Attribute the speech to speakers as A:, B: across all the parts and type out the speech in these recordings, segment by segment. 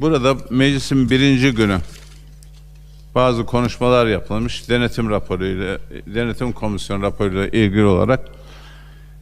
A: Burada meclisin birinci günü bazı konuşmalar yapılmış denetim raporuyla, denetim komisyon raporuyla ilgili olarak.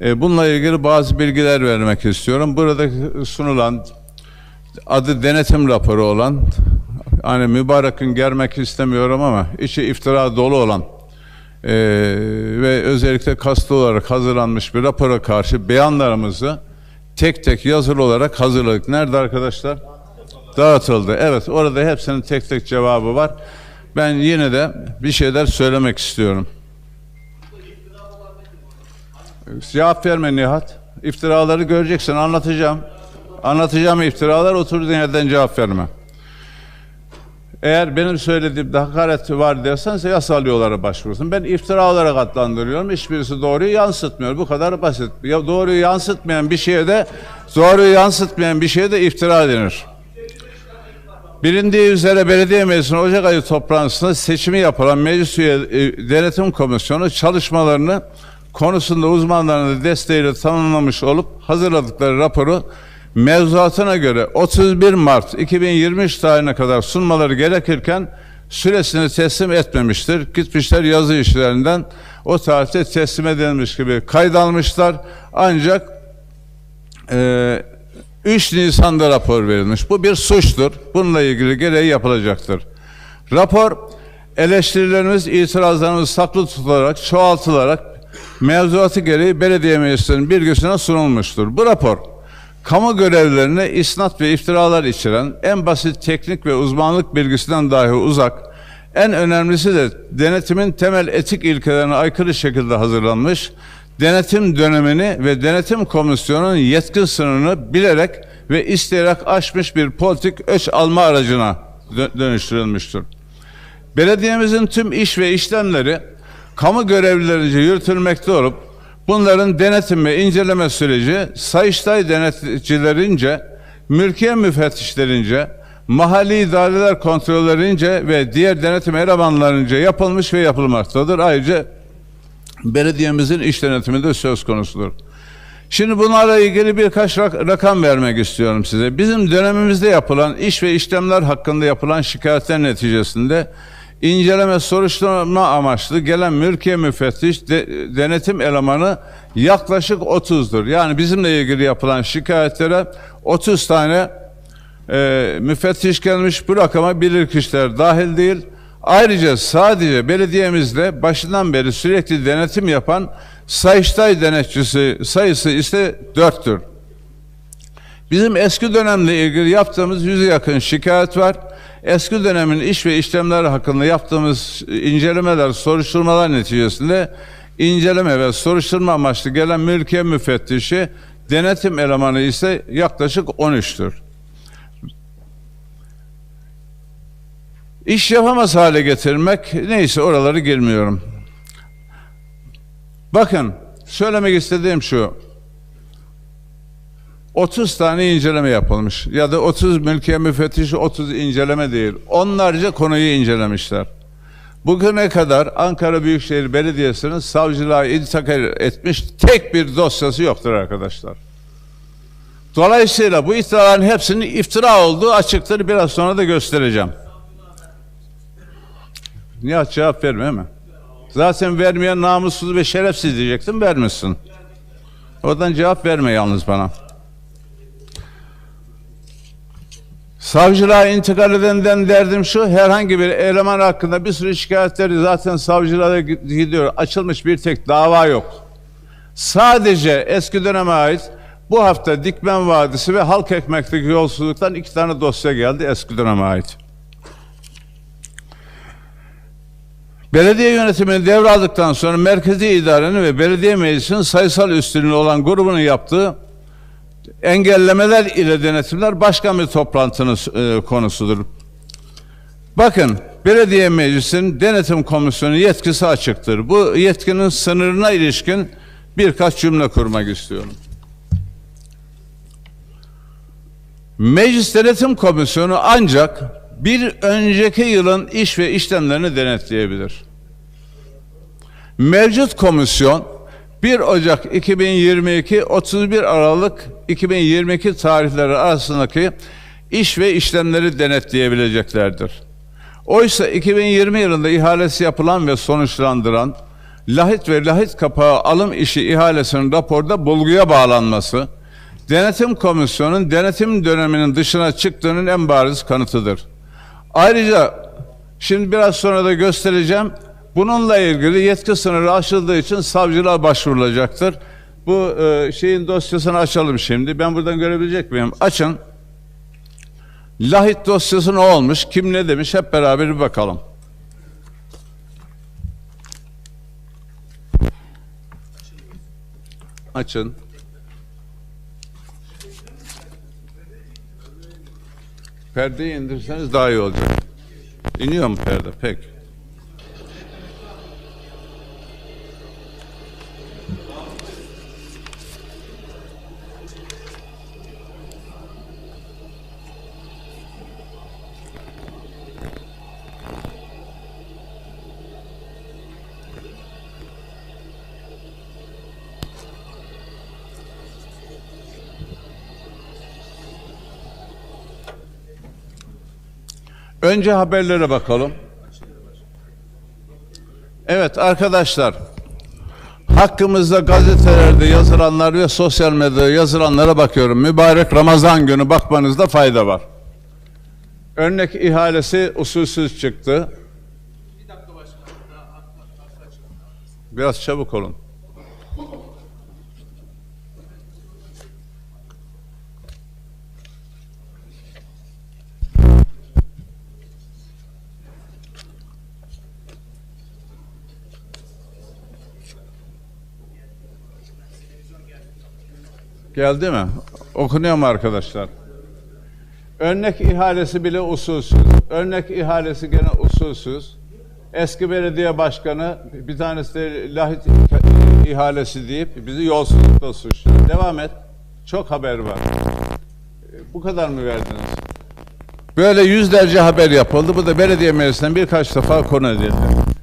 A: E, bununla ilgili bazı bilgiler vermek istiyorum. Burada sunulan adı denetim raporu olan, hani mübarekün germek istemiyorum ama içi iftira dolu olan e, ve özellikle kastı olarak hazırlanmış bir rapora karşı beyanlarımızı tek tek yazılı olarak hazırladık. Nerede arkadaşlar? Dağıtıldı. Evet orada hepsinin tek tek cevabı var. Ben yine de bir şeyler söylemek istiyorum. Cevap verme Nihat. İftiraları göreceksin anlatacağım. Anlatacağım iftiralar oturduğun yerden cevap verme. Eğer benim söylediğimde hakaret var dersen yasal yollara başvurursun. Ben iftira olarak adlandırıyorum. Hiçbirisi doğruyu yansıtmıyor. Bu kadar basit. Ya doğruyu yansıtmayan bir şeye de doğruyu yansıtmayan bir şeye de iftira denir. Bilindiği üzere belediye meclisinin Ocak ayı toplantısında seçimi yapılan meclis üye e, denetim komisyonu çalışmalarını konusunda uzmanların desteğiyle tanımlamış olup hazırladıkları raporu mevzuatına göre 31 Mart 2023 tarihine kadar sunmaları gerekirken süresini teslim etmemiştir. Gitmişler yazı işlerinden o tarihte teslim edilmiş gibi kaydalmışlar. Ancak e, 3 Nisan'da rapor verilmiş. Bu bir suçtur. Bununla ilgili gereği yapılacaktır. Rapor eleştirilerimiz, itirazlarımız saklı tutularak, çoğaltılarak mevzuatı gereği belediye meclisinin bilgisine sunulmuştur. Bu rapor kamu görevlilerine isnat ve iftiralar içeren en basit teknik ve uzmanlık bilgisinden dahi uzak, en önemlisi de denetimin temel etik ilkelerine aykırı şekilde hazırlanmış, denetim dönemini ve denetim komisyonunun yetki sınırını bilerek ve isteyerek aşmış bir politik öç alma aracına dö- dönüştürülmüştür. Belediyemizin tüm iş ve işlemleri kamu görevlilerince yürütülmekte olup bunların denetim ve inceleme süreci Sayıştay denetçilerince, mülkiye müfettişlerince, mahalli idareler kontrollerince ve diğer denetim elemanlarınca yapılmış ve yapılmaktadır. Ayrıca belediyemizin iş denetimi de söz konusudur. Şimdi bunlarla ilgili birkaç rak- rakam vermek istiyorum size. Bizim dönemimizde yapılan iş ve işlemler hakkında yapılan şikayetler neticesinde inceleme soruşturma amaçlı gelen mülkiye müfettiş de- denetim elemanı yaklaşık 30'dur. Yani bizimle ilgili yapılan şikayetlere 30 tane e, müfettiş gelmiş bu rakama bilirkişiler dahil değil. Ayrıca sadece belediyemizde başından beri sürekli denetim yapan Sayıştay denetçisi sayısı ise dörttür. Bizim eski dönemle ilgili yaptığımız yüze yakın şikayet var. Eski dönemin iş ve işlemler hakkında yaptığımız incelemeler, soruşturmalar neticesinde inceleme ve soruşturma amaçlı gelen mülkiye müfettişi, denetim elemanı ise yaklaşık 13'tür. İş yapamaz hale getirmek neyse oraları girmiyorum. Bakın söylemek istediğim şu. 30 tane inceleme yapılmış ya da 30 mülkiye müfettişi 30 inceleme değil. Onlarca konuyu incelemişler. Bugüne kadar Ankara Büyükşehir Belediyesi'nin savcılığa iltikak etmiş tek bir dosyası yoktur arkadaşlar. Dolayısıyla bu iftiraların hepsinin iftira olduğu açıktır. Biraz sonra da göstereceğim. Nihat cevap verme mi? Zaten vermeyen namussuz ve şerefsiz diyecektim vermişsin. Oradan cevap verme yalnız bana. Savcılığa intikal edenden derdim şu, herhangi bir eleman hakkında bir sürü şikayetleri zaten savcılığa gidiyor. Açılmış bir tek dava yok. Sadece eski döneme ait bu hafta Dikmen Vadisi ve Halk Ekmek'teki yolsuzluktan iki tane dosya geldi eski döneme ait. Belediye yönetimini devraldıktan sonra merkezi idarenin ve belediye meclisinin sayısal üstünlüğü olan grubunun yaptığı engellemeler ile denetimler başka bir toplantının e, konusudur. Bakın belediye meclisinin denetim komisyonu yetkisi açıktır. Bu yetkinin sınırına ilişkin birkaç cümle kurmak istiyorum. Meclis Denetim Komisyonu ancak bir önceki yılın iş ve işlemlerini denetleyebilir. Mevcut komisyon 1 Ocak 2022 31 Aralık 2022 tarihleri arasındaki iş ve işlemleri denetleyebileceklerdir. Oysa 2020 yılında ihalesi yapılan ve sonuçlandıran lahit ve lahit kapağı alım işi ihalesinin raporda bulguya bağlanması, denetim komisyonunun denetim döneminin dışına çıktığının en bariz kanıtıdır. Ayrıca şimdi biraz sonra da göstereceğim. Bununla ilgili yetki sınırı aşıldığı için savcılığa başvurulacaktır. Bu e, şeyin dosyasını açalım şimdi. Ben buradan görebilecek miyim? Açın. Lahit dosyası ne olmuş? Kim ne demiş? Hep beraber bir bakalım. Açın. Perdeyi indirseniz daha iyi olacak. İniyor mu perde? Peki. Önce haberlere bakalım. Evet arkadaşlar. Hakkımızda gazetelerde yazılanlar ve sosyal medyada yazılanlara bakıyorum. Mübarek Ramazan günü bakmanızda fayda var. Örnek ihalesi usulsüz çıktı. Biraz çabuk olun. Geldi mi? Okunuyor mu arkadaşlar? Örnek ihalesi bile usulsüz. Örnek ihalesi gene usulsüz. Eski belediye başkanı bir tanesi de lahit ihalesi deyip bizi yolsuzlukla suçluyor. Devam et. Çok haber var. Bu kadar mı verdiniz? Böyle yüzlerce haber yapıldı. Bu da belediye meclisinden birkaç defa konu edildi.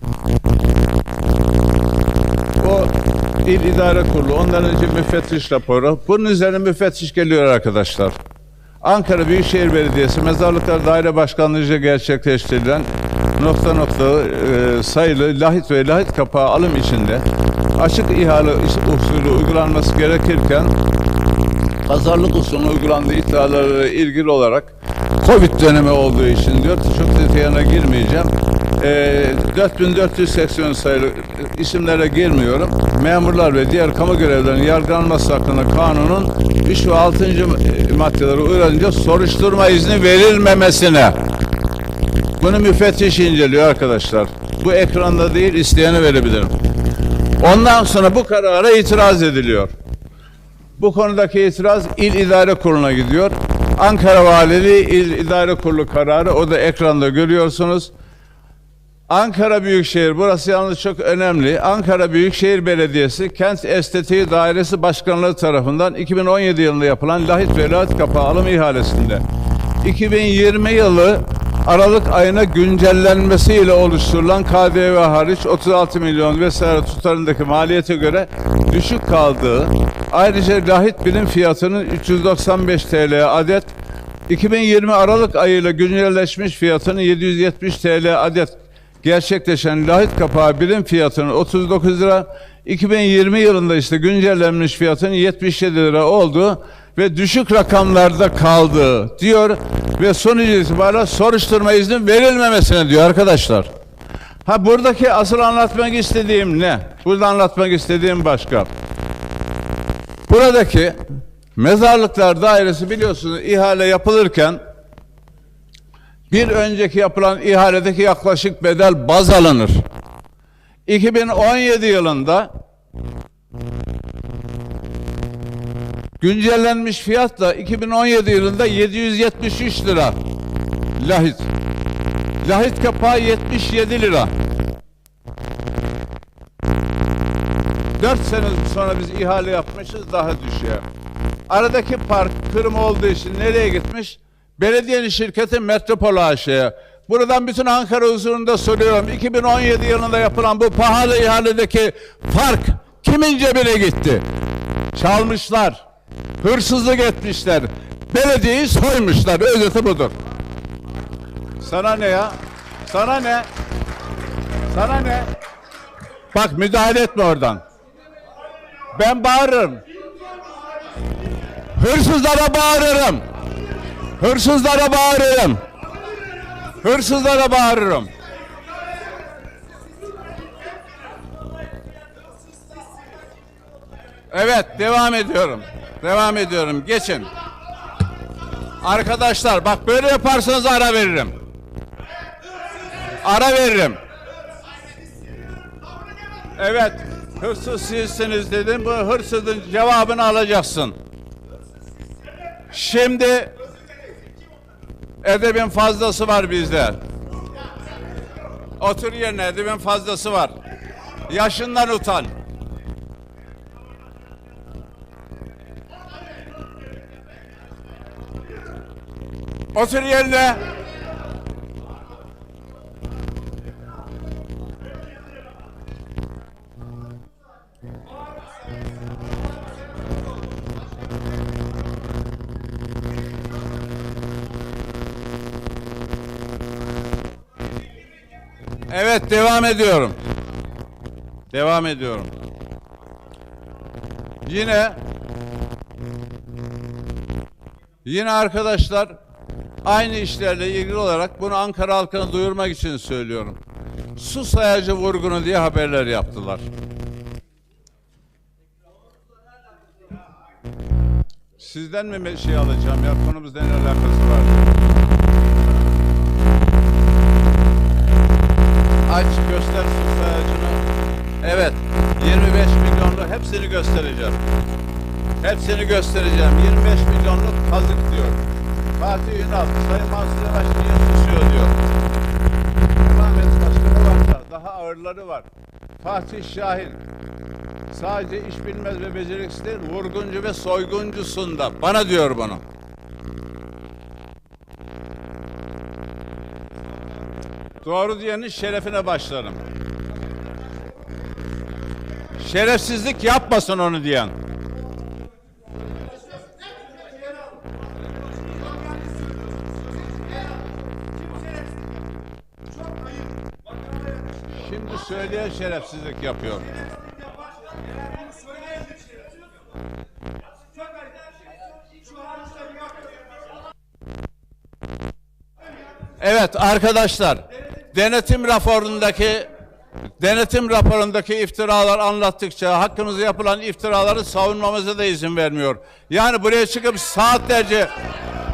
A: İl İdare Kurulu, ondan önce müfettiş raporu. Bunun üzerine müfettiş geliyor arkadaşlar. Ankara Büyükşehir Belediyesi Mezarlıklar Daire Başkanlığı'nca gerçekleştirilen nokta nokta e, sayılı lahit ve lahit kapağı alım içinde açık ihale usulü uygulanması gerekirken pazarlık usulü uygulandığı iddialarıyla ilgili olarak Covid dönemi olduğu için diyor çok detayına girmeyeceğim. E, 4480 sayılı isimlere girmiyorum. Memurlar ve diğer kamu görevlilerinin yargılanması hakkında kanunun 3 ve 6. maddeleri uyarınca soruşturma izni verilmemesine. Bunu müfettiş inceliyor arkadaşlar. Bu ekranda değil isteyene verebilirim. Ondan sonra bu karara itiraz ediliyor. Bu konudaki itiraz İl İdare Kurulu'na gidiyor. Ankara Valiliği İl İdare Kurulu kararı o da ekranda görüyorsunuz. Ankara Büyükşehir burası yalnız çok önemli. Ankara Büyükşehir Belediyesi Kent Estetiği Dairesi Başkanlığı tarafından 2017 yılında yapılan lahit ve lahit kapağı alım ihalesinde 2020 yılı Aralık ayına güncellenmesiyle oluşturulan KDV hariç 36 milyon vesaire tutarındaki maliyete göre düşük kaldığı, ayrıca lahit birim fiyatının 395 TL adet, 2020 Aralık ayıyla güncelleşmiş fiyatının 770 TL adet gerçekleşen lahit kapağı birim fiyatının 39 lira, 2020 yılında işte güncellenmiş fiyatının 77 lira olduğu ve düşük rakamlarda kaldığı diyor ve sonuç itibariyle soruşturma izni verilmemesine diyor arkadaşlar. Ha buradaki asıl anlatmak istediğim ne? Burada anlatmak istediğim başka. Buradaki mezarlıklar dairesi biliyorsunuz ihale yapılırken bir önceki yapılan ihaledeki yaklaşık bedel baz alınır. 2017 yılında güncellenmiş fiyatla 2017 yılında 773 lira lahit. Lahit kapağı 77 lira. 4 sene sonra biz ihale yapmışız daha düşüyor. Aradaki park kırım olduğu için nereye gitmiş? Belediyenin şirketi Metropol AŞ'ye. Buradan bütün Ankara huzurunda soruyorum. 2017 yılında yapılan bu pahalı ihaledeki fark kimin cebine gitti? Çalmışlar. Hırsızlık etmişler. Belediyeyi soymuşlar. Özeti budur. Sana ne ya? Sana ne? Sana ne? Bak müdahale etme oradan. Ben bağırırım. Hırsızlara bağırırım. Hırsızlara bağırırım. Hırsızlara bağırırım. Evet, devam ediyorum. Devam ediyorum. Geçin. Arkadaşlar bak böyle yaparsanız ara veririm. Ara veririm. Evet, hırsız sizsiniz dedim. Bu hırsızın cevabını alacaksın. Şimdi edebin fazlası var bizde. Otur yerine edebin fazlası var. Yaşından utan. Otur yerine. Evet devam ediyorum. Devam ediyorum. Yine yine arkadaşlar aynı işlerle ilgili olarak bunu Ankara halkına duyurmak için söylüyorum. Su sayacı vurgunu diye haberler yaptılar. Sizden mi şey alacağım ya konumuzda ne alakası var? Aç göster su sayacını. Evet 25 milyonluk hepsini göstereceğim. Hepsini göstereceğim. 25 milyonluk kazık diyor. Fatih Ünal, Sayın Mansur Yavaş niye susuyor diyor. Devam et başka ne varsa daha ağırları var. Fatih Şahin sadece iş bilmez ve beceriksiz değil, vurguncu ve soyguncusunda. Bana diyor bunu. Doğru diyenin şerefine başlarım. Şerefsizlik yapmasın onu diyen. Şimdi söyleyen şerefsizlik yapıyor. Evet arkadaşlar, denetim raporundaki denetim raporundaki iftiralar anlattıkça hakkımızda yapılan iftiraları savunmamıza da izin vermiyor. Yani buraya çıkıp saatlerce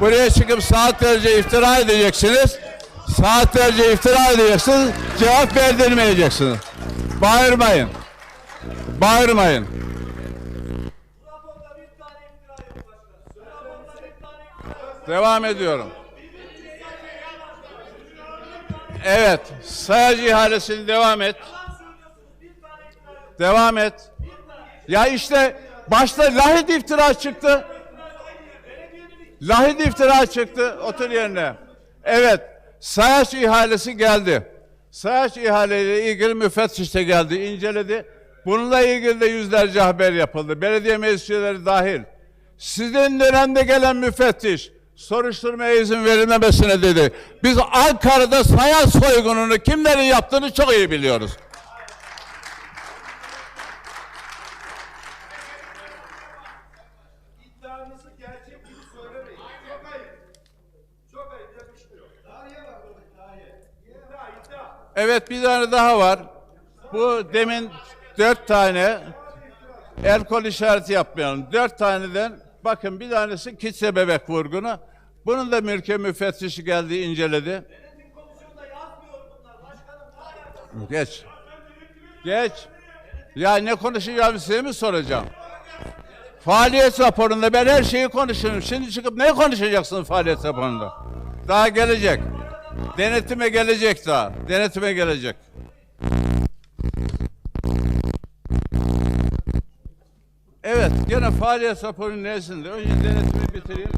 A: buraya çıkıp saatlerce iftira edeceksiniz. Saatlerce iftira edeceksiniz. Cevap verdirmeyeceksiniz. Bağırmayın. Bağırmayın. Devam ediyorum. Evet, sayacı ihalesini devam et. Devam et. Ya işte başta lahit iftira çıktı. Lahit iftira çıktı. Otur yerine. Evet, sayaç ihalesi geldi. Sayaç ihaleyle ilgili müfettiş de geldi, inceledi. Bununla ilgili de yüzlerce haber yapıldı. Belediye meclis dahil. Sizin dönemde gelen müfettiş soruşturmaya izin verilmemesine dedi. Biz Ankara'da sayaç soygununu kimlerin yaptığını çok iyi biliyoruz. Evet bir tane daha var. Bu demin dört tane el kol işareti yapmayalım. Dört taneden bakın bir tanesi kitle bebek vurgunu. Bunun da mülke müfettişi geldi inceledi. Geç. Geç. Ya ne konuşacağımı size mi soracağım? Faaliyet raporunda ben her şeyi konuşurum. Şimdi çıkıp ne konuşacaksın faaliyet raporunda? Daha gelecek. Denetime gelecek daha. Denetime gelecek. Evet, gene faaliyet raporunun neresinde? Önce denetimi bitireyim,